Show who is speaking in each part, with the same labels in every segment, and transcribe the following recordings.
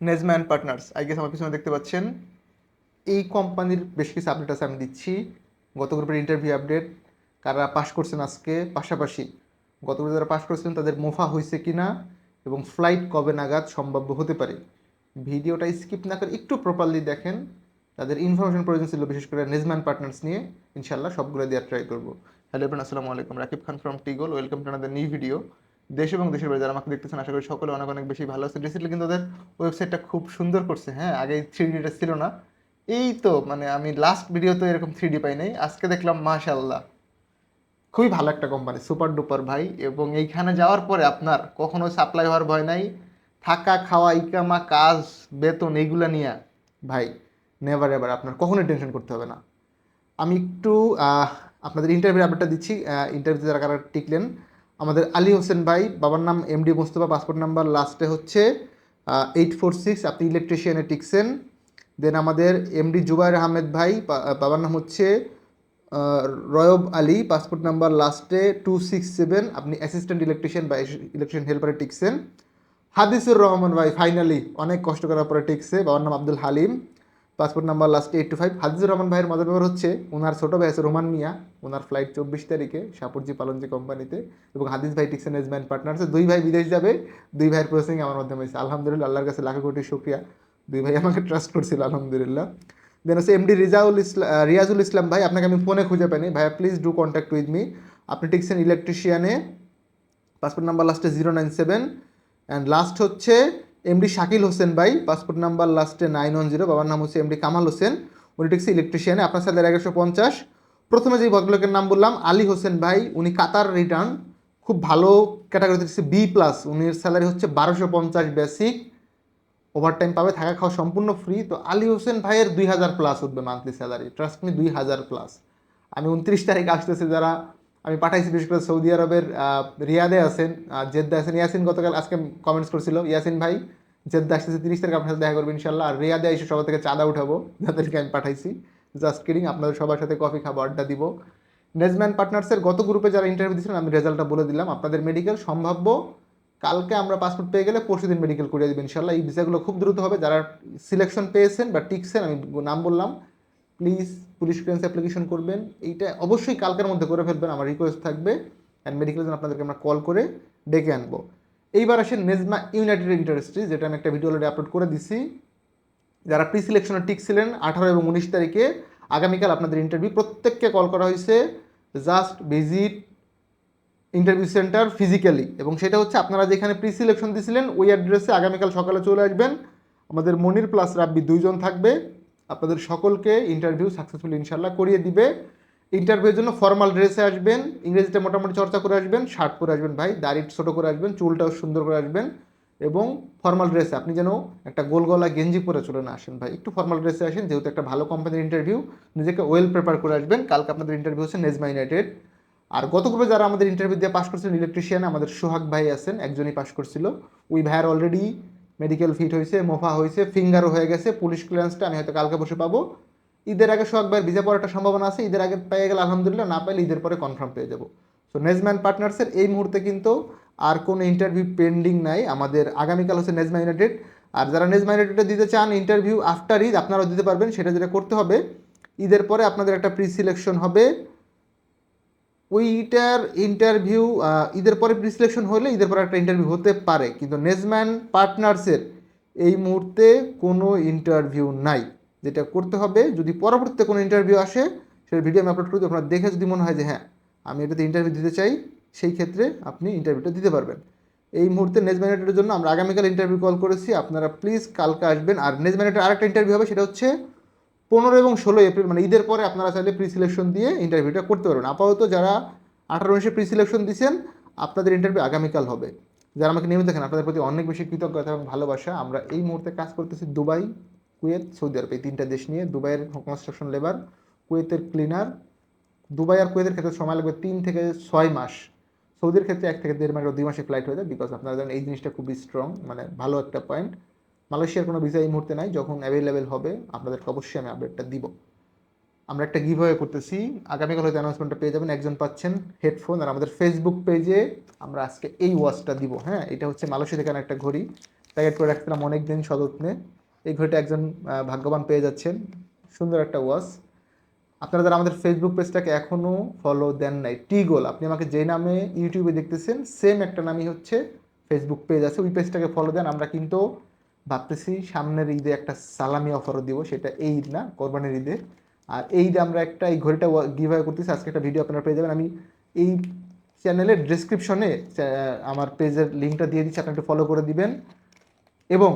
Speaker 1: নেজম্যান partners I guess আমার পিছনে দেখতে পাচ্ছেন। এই কোম্পানির বেশ কিছু আপডেট আছে আমি দিচ্ছি। গত গ্রুপের ইন্টারভিউ আপডেট কারা পাশ করছেন আজকে, পাশাপাশি গত গ্রুপে যারা পাশ করছেন, তাদের মুফা হয়েছে কি না এবং ফ্লাইট কবে নাগাদ সম্ভাব্য হতে পারে। ভিডিওটা স্কিপ না করে একটু প্রপারলি দেখেন। তাদের ইনফরমেশন প্রয়োজন ছিল বিশেষ করে নেজম্যান পার্টনার্স নিয়ে। ইনশাল্লাহ সবগুলো দেওয়ার ট্রাই করব। হ্যালো আসসালামু আলাইকুম। Rakib Khan from টিগোল welcome to another new video দেশ এবং দেশের বাইরে যারা আমাকে দেখতেছেন, আশা করি সকলে অনেক অনেক বেশি ভালো আছে রিসেন্টলি কিন্তু ওদের ওয়েবসাইটটা খুব সুন্দর করছে হ্যাঁ? আগে থ্রি ডিটা ছিল না। এই তো মানে আমি লাস্ট ভিডিওতে এরকম থ্রি ডি পাই নাই, আজকে দেখলাম মাশাল্লাহ খুবই ভালো একটা কোম্পানি সুপার ডুপার ভাই। এবং এইখানে যাওয়ার পরে আপনার কখনো সাপ্লাই হওয়ার ভয় নাই। থাকা, খাওয়া, ইকামা, কাজ, বেতন এইগুলা নিয়ে ভাই নেভার এভার আপনার কখনোই টেনশন করতে হবে না। আমি একটু আপনাদের ইন্টারভিউ আপডেটটা দিচ্ছি। ইন্টারভিউতে যারা কারা টিকলেন আমাদের আলী হোসেন ভাই, বাবার নাম এমডি মোস্তফা, পাসপোর্ট নাম্বার লাস্টে হচ্ছে এইট ফোর সিক্স আপনি ইলেকট্রিশিয়ানে টিকছেন। দেন আমাদের এমডি জুবাইর আহমেদ ভাই বাবার নাম হচ্ছে রয়ব আলী, পাসপোর্ট নাম্বার লাস্টে টু সিক্স সেভেন আপনি অ্যাসিস্ট্যান্ট ইলেকট্রিশিয়ান বা ইলেকট্রিশিয়ান হেল্পারে টিকছেন। হাদিসুর রহমান ভাই ফাইনালি অনেক কষ্ট করার পরে টিকছে, বাবার নাম Abdul Halim. Passport number last eight two five Hadisur Rahman ভাইয়ের মজার ব্যাপার হচ্ছে ওনার ছোটো ভাই আছে রোমান মিয়া ওনার ফ্লাইট চব্বিশ তারিখে সাপুরজি পালনজি কোম্পানিতে এবং হাদিস ভাই টিকসেন এজম্যান পার্টনার্সে দুই ভাই বিদেশ যাবে, দুই ভাইয়ের প্রসেসিং আমার মাধ্যমে হয়েছে। আলহামদুলিল্লাহ, আল্লাহর কাছে লাখো কোটি শুক্রিয়া। দুই ভাই আমাকে ট্রাস্ট করছিল, আলহামদুলিল্লাহ। দেন হচ্ছে এমডি রিজাউল ইসলাম রিয়াজুল ইসলাম ভাই, আপনাকে আমি ফোনে খুঁজে পাইনি। ভাইয়া please do contact with me আপনি টিকসেন ইলেকট্রিশিয়ানে পাসপোর্ট নাম্বার লাস্টে zero nine seven and last হচ্ছে এমডি শাকিল হোসেন ভাই পাসপোর্ট নাম্বার লাস্টে নাইন ওয়ান জিরো বাবার নাম হচ্ছে এমডি কামাল হোসেন উনি টিকছে ইলেকট্রিশিয়ানে আপনার স্যালারি এগারোশো পঞ্চাশ। প্রথমে যে ভদ্রলোকের নাম বললাম, আলী হোসেন ভাই, উনি কাতার রিটার্ন খুব ভালো ক্যাটাগরিতে দিচ্ছে বি প্লাস উনির স্যালারি হচ্ছে বারোশো পঞ্চাশ বেসিক ওভারটাইম পাবে, থাকা খাওয়া সম্পূর্ণ ফ্রি তো আলী হোসেন ভাইয়ের দুই হাজার প্লাস উঠবে মান্থলি স্যালারি ট্রাস্ট মি দুই হাজার প্লাস আমি উনত্রিশ তারিখ আসতেছে যারা, আমি পাঠাইছি বিশেষ করে সৌদি আরবের রিয়াদে আছেন জেদ্দা আছেন, ইয়াসিন গতকাল আজকে কমেন্টস করছিল, ইয়াসিন ভাই জেদ্দা আসতেছে, তিরিশ তারিখ আপনার সাথে দেখা করব ইনশাল্লাহ আর রিয়াদে এসে সবার থেকে চাঁদা উঠাবো, যাদেরকে আমি পাঠাইছি। জাস্ট কিডিং আপনাদের সবার সাথে কফি খাব, আড্ডা দিব। নেজম্যান পার্টনার্সের গত গ্রুপে যারা ইন্টারভিউ দিয়েছিলেন, আমি রেজাল্টটা বলে দিলাম। আপনাদের মেডিকেল সম্ভাব্য, কালকে আমরা পাসপোর্ট পেয়ে গেলে পরশু দিন মেডিকেল করিয়ে দেবেন ইনশাল্লাহ এই ভিসাগুলো খুব দ্রুত হবে। যারা সিলেকশন পেয়েছেন বা টিকছেন, আমি নাম বললাম প্লিজ পুলিশ ক্লিয়ারেন্স অ্যাপ্লিকেশন করবেন। এইটা অবশ্যই কালকের মধ্যে করে ফেলবেন, আমার রিকোয়েস্ট থাকবে। অ্যান্ড মেডিকেল আপনাদেরকে আমরা কল করে ডেকে আনব। এইবার আসেন নেজমা ইউনাইটেড ইন্টারেস্ট্রি যেটা আমি একটা ভিডিও অলরেডি আপলোড করে দিছি। যারা প্রি সিলেকশনে টিকছিলেন আঠারো এবং উনিশ তারিখে আগামীকাল আপনাদের ইন্টারভিউ প্রত্যেককে কল করা হয়েছে। Just visit interview centre physically এবং সেটা হচ্ছে আপনারা যেখানে প্রি সিলেকশন দিয়েছিলেন ওই অ্যাড্রেসে আগামীকাল সকালে চলে আসবেন। আমাদের মনির প্লাস রাব্বি দুইজন থাকবে। আপনাদের সকলকে ইন্টারভিউ সাকসেসফুল ইনশাল্লাহ করিয়ে দিবে। ইন্টারভিউর জন্য ফর্মাল ড্রেসে আসবেন, ইংরেজিতে মোটামুটি চর্চা করে আসবেন শার্ট পরে আসবেন ভাই, দাড়ি ছোটো করে আসবেন, চুলটাও সুন্দর করে আসবেন এবং ফর্মাল ড্রেসে আপনি যেন একটা গোল গলা গেঞ্জি পরে চলে না আসেন ভাই। একটু ফর্মাল ড্রেসে আসেন, যেহেতু একটা ভালো কোম্পানির ইন্টারভিউ নিজেকে ওয়েল প্রিপেয়ার করে আসবেন। কালকে আপনাদের ইন্টারভিউ হচ্ছে নেজমা ইউনাইটেড আর গত গ্রুপে যারা আমাদের ইন্টারভিউ দিয়ে পাশ করছিলেন ইলেকট্রিশিয়ান আমাদের সোহাগ ভাই আছেন, একজনই পাশ করছিল। ওই ভাইয়ার অলরেডি মেডিকেল ফিট হয়েছে, মোফা হয়েছে ফিঙ্গারও হয়ে গেছে পুলিশ ক্লিয়ারেন্সটা আমি হয়তো কালকে বসে পাবো। ঈদের আগে সোহাগ ভাইয়ের ভিজা পড়ার একটা সম্ভাবনা আছে, ঈদের আগে পেয়ে গেলে আলহামদুলিল্লাহ, না পাইলে ঈদের পরে কনফার্ম পেয়ে যাব। সো নেজম্যান পার্টনার্সের এই মুহূর্তে কিন্তু আর কোনো ইন্টারভিউ পেন্ডিং নাই, আমাদের আগামীকাল হচ্ছে নেজমা ইউনাইটেড আর যারা নেজমা ইউনাইটেডে দিতে চান ইন্টারভিউ আফটার ঈদ আপনারাও দিতে পারবেন, সেটা যেটা করতে হবে, ঈদের পরে আপনাদের একটা প্রি সিলেকশন হবে ওইটার ইন্টারভিউ ঈদের পরে প্রি সিলেকশন হলে ঈদের পরে একটা ইন্টারভিউ হতে পারে, কিন্তু নেজম্যান পার্টনার্সের এই মুহূর্তে কোনো ইন্টারভিউ নাই। যেটা করতে হবে, যদি পরবর্তীতে কোনো ইন্টারভিউ আসে সেটা ভিডিও আমি আপলোড করি আপনার দেখে যদি মনে হয় যে হ্যাঁ আমি এটাতে ইন্টারভিউ দিতে চাই, সেই ক্ষেত্রে আপনি ইন্টারভিউটা দিতে পারবেন। এই মুহূর্তে নেজ ম্যানেটের জন্য আমরা আগামীকাল ইন্টারভিউ কল করেছি। আপনারা প্লিজ কালকে আসবেন। আর নেজ ম্যানেটের আরেকটা ইন্টারভিউ হবে, সেটা হচ্ছে পনেরো এবং ষোলো এপ্রিল মানে ঈদের পরে আপনারা চাইলে প্রি সিলেকশন দিয়ে ইন্টারভিউটা করতে পারবেন। আপাতত যারা আঠারো উনিশে প্রি সিলেকশন দিয়েছেন আপনাদের ইন্টারভিউ আগামীকাল হবে। যারা আমাকে নিয়মিত দেখেন, আপনাদের প্রতি অনেক বেশি কৃতজ্ঞতা এবং ভালোবাসা। আমরা এই মুহূর্তে কাজ করতেছি দুবাই। কুয়েত, সৌদি আরব, এই তিনটা দেশ নিয়ে দুবাইয়ের কনস্ট্রাকশন লেবার কুয়েতের ক্লিনার দুবাই আর কুয়েতের ক্ষেত্রে সময় লাগবে তিন থেকে ছয় মাস। সৌদির ক্ষেত্রে এক থেকে দেড় মাস দুই মাসে ফ্লাইট হয়ে যায় বিকজ আপনারা জানেন এই জিনিসটা খুবই স্ট্রং মানে ভালো একটা পয়েন্ট মালয়েশিয়ার কোনো ভিসা এই মুহূর্তে নাই, যখন অ্যাভেলেবেল হবে আপনাদেরকে অবশ্যই আমি আপডেটটা দিব। আমরা একটা গিভ করতেছি, আগামীকাল হয়তো অ্যানাউন্সমেন্টটা পেয়ে যাবেন, একজন পাচ্ছেন হেডফোন আর আমাদের ফেসবুক পেজে আমরা আজকে এই ওয়াচটা দিব হ্যাঁ? এটা হচ্ছে মালয়েশিয়া থেকে একটা ঘড়ি প্যাকেট করে রাখছিলাম অনেক দিন সযত্নে এই ঘড়িটা একজন ভাগ্যবান পেয়ে যাচ্ছেন। সুন্দর একটা ওয়াচ। আপনারা যারা আমাদের ফেসবুক পেজটাকে এখনও ফলো দেন নাই টিগোল আপনি আমাকে যে নামে ইউটিউবে দেখতেছেন সেম একটা নামই হচ্ছে ফেসবুক পেজ আছে, ওই পেজটাকে ফলো দেন। আমরা কিন্তু ভাবতেছি সামনের ঈদে একটা সালামি অফারও দিব, সেটা এই ঈদ না, কোরবানির ঈদে। আর এই ঈদে আমরা একটা, এই ঘড়িটা গিভ করতেছি, আজকে একটা ভিডিও আপনারা পেয়ে যাবেন। আমি এই চ্যানেলের ডিসক্রিপশনে আমার পেজের লিঙ্কটা দিয়ে দিচ্ছি আপনি একটু ফলো করে দিবেন। এবং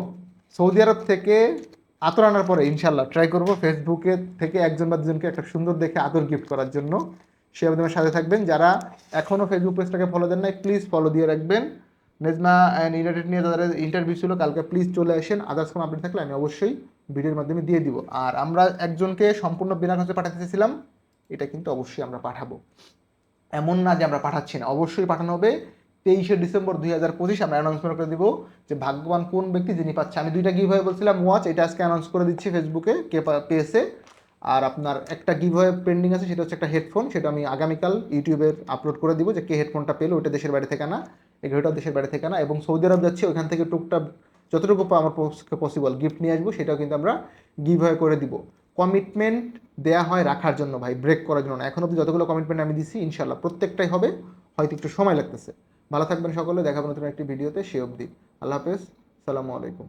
Speaker 1: সৌদি আরব থেকে আতর আনার পরে ইনশাল্লাহ ট্রাই করব ফেসবুকে থেকে একজন বা দুজনকে একটা সুন্দর দেখে আতর গিফট করার জন্য। সে আপনাদের সাথে থাকবেন। যারা এখনও ফেসবুক পেজটাকে ফলো দেন নাই প্লিজ ফলো দিয়ে রাখবেন। নেজমা অ্যান্ড ইউনাইটেড নিয়ে তাদের ইন্টারভিউ ছিল, কালকে প্লিজ চলে আসেন। আদার্স কোনো আপডেট থাকলে আমি অবশ্যই ভিডিওর মাধ্যমে দিয়ে দিব। আর আমরা একজনকে সম্পূর্ণ বিনা খরচে পাঠাতে এটা কিন্তু অবশ্যই আমরা পাঠাবো। এমন না যে আমরা পাঠাচ্ছি না, অবশ্যই পাঠানো হবে। তেইশে ডিসেম্বর দুই হাজার পঁচিশ আমরা অ্যানাউন্সমেন্ট করে দিব যে ভাগ্যবান কোন ব্যক্তি যিনি পাচ্ছে। আমি দুইটা গিভ হয়ে বলছিলাম ওয়াচ এটা আজকে অ্যানাউন্স করে দিচ্ছি ফেসবুকে কে পেয়েছে। আর আপনার একটা গিভ হয়ে পেন্ডিং আছে, সেটা হচ্ছে একটা হেডফোন সেটা আমি আগামীকাল ইউটিউবে আপলোড করে দিব যে কে হেডফোনটা পেল, ওইটা দেশের বাইরে থেকে না ঘড়িটাও দেশের বাইরে থেকে না এবং সৌদি আরব যাচ্ছি ওখান থেকে টুকটাক যতটুকু আমার পসিবল গিফট নিয়ে আসব, সেটাও কিন্তু আমরা গিভ হয়ে করে দিব। কমিটমেন্ট দেয়া হয় রাখার জন্য ভাই ব্রেক করার জন্য না। এখন অব্দি যতগুলো কমিটমেন্ট আমি দিছি ইনশাল্লাহ প্রত্যেকটাই হবে, হয়তো একটু সময় লাগতেছে। ভালো থাকবেন সকলে দেখাবো নতুন একটি ভিডিওতে সে অবধি। আল্লাহ হাফেজ সালামু আলাইকুম।